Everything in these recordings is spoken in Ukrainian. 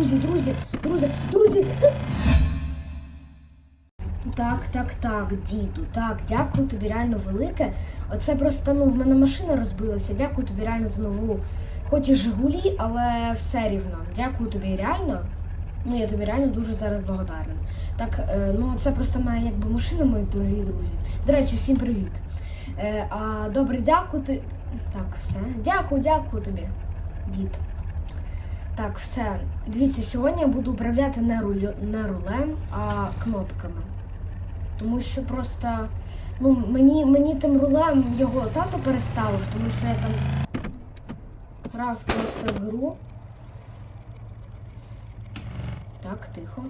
друзі, друзі, друзі, друзі. Так, так, так, діду, так, дякую тобі реально велике. Оце просто ну в мене машина розбилася. Дякую тобі реально за нову. Хоч і Жигулі, але все рівно. Дякую тобі реально. Ну я тобі реально дуже зараз благодарна. Так, е, ну це просто моя якби машина, мої дорогі друзі. До речі, всім привіт. Е, а добре, дякую тобі. Так, все. Дякую, дякую тобі, дід. Так, все. Дивіться, сьогодні я буду управляти не, рулю, не рулем, а кнопками. Тому що просто ну, мені, мені тим рулем його тато переставив, тому що я там грав просто в гру. Так, тихо.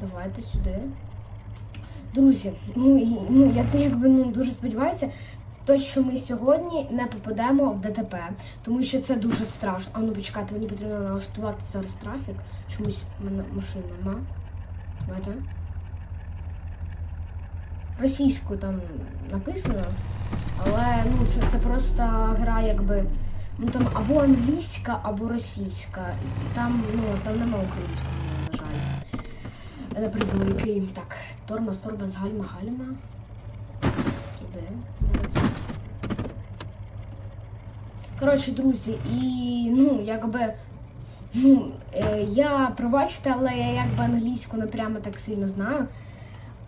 Давайте сюди. Друзі, ну, і, ну я якби ну, дуже сподіваюся, то, що ми сьогодні не попадемо в ДТП, тому що це дуже страшно. А ну почекайте, мені потрібно налаштувати зараз трафік. Чомусь в мене машин нема. Давайте. Російською там написано, але ну це, це просто гра якби. Ну там або англійська, або російська. Там, ну, там нема української, на жаль. Придумаю, який так. Тормоз, тормоз, гальма, гальма. Туди. Зараз. Коротше, друзі, і ну, якби. Ну, е, я пробачте, але я якби англійську не прямо так сильно знаю.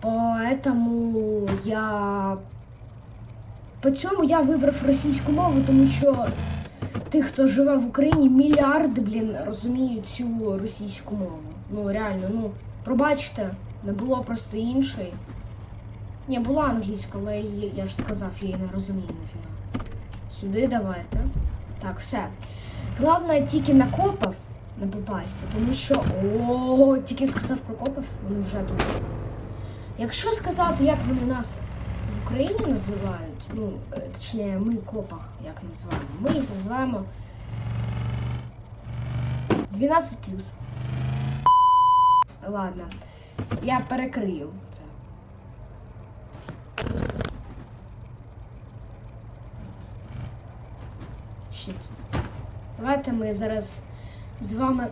Поэтому я. По цьому я вибрав російську мову, тому що тих, хто живе в Україні, мільярди, блін, розуміють цю російську мову. Ну, реально, ну, пробачте, не було просто іншої. Ні, була англійська, але я, я ж сказав, я її не розумію нафіга. Сюди давайте. Так, все. Головне тільки на копів не попасти, тому що. О, тільки сказав про копів, вони вже тут. Якщо сказати, як вони нас в Україні називають, ну, е, точніше, ми копах як називаємо, ми їх називаємо 12 Ладно, я перекрию це. Щит. Давайте ми зараз з вами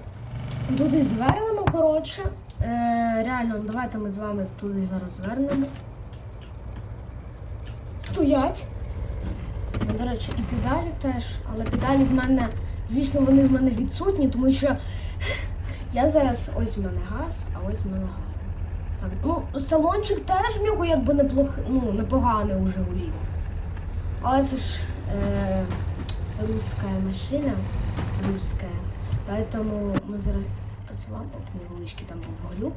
туди звернемо, коротше. Е, реально, давайте ми з вами туди зараз звернемо. Стоять. Ну, До речі, і педалі теж, але педалі в мене, звісно, вони в мене відсутні, тому що я зараз ось в мене газ, а ось в мене газ. Так, ну, салончик теж в нього якби неплох, ну, непоганий у Жигулів. Але це ж е, русская машина. Русская. Поэтому мы зараз с вами оп, невеличкий там був глюк.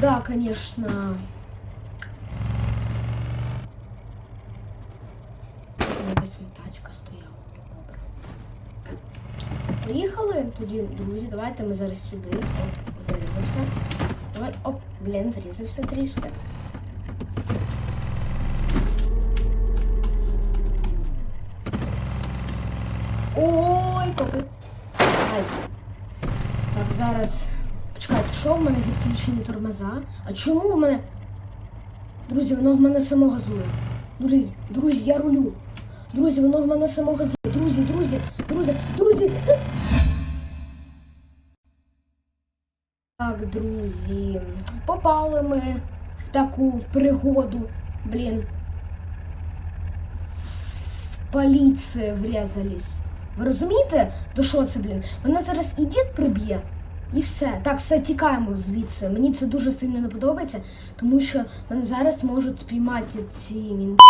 Да, конечно. Там якась тачка стояла. Добре. Поїхали тоді, друзі, давайте ми зараз сюди. Оп, врізався. Давай, оп, блін, врізався трішки. Ой. Ай. Так, зараз. Почекайте, що в мене відключені тормоза? А чому в мене. Друзі, воно в мене само газує. Друзі, друзі, я рулю. Друзі, воно в мене само газує. Друзі, друзі, друзі, друзі. Так, друзі, попали ми в таку пригоду. Блін. В поліцію врізались. Ви розумієте, до що це, блін? Мене зараз і дід приб'є, і все. Так, все, тікаємо звідси. Мені це дуже сильно не подобається, тому що мене зараз можуть спіймати ці мінти,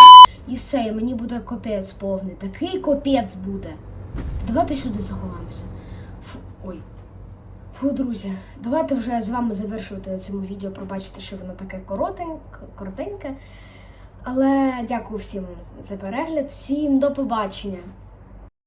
і все, і мені буде копець повний. Такий копець буде. Давайте сюди заховаємося. Фу, ой. Фу, друзі, давайте вже з вами завершувати на цьому відео. Пробачте, що воно таке коротеньке. Але дякую всім за перегляд. Всім до побачення.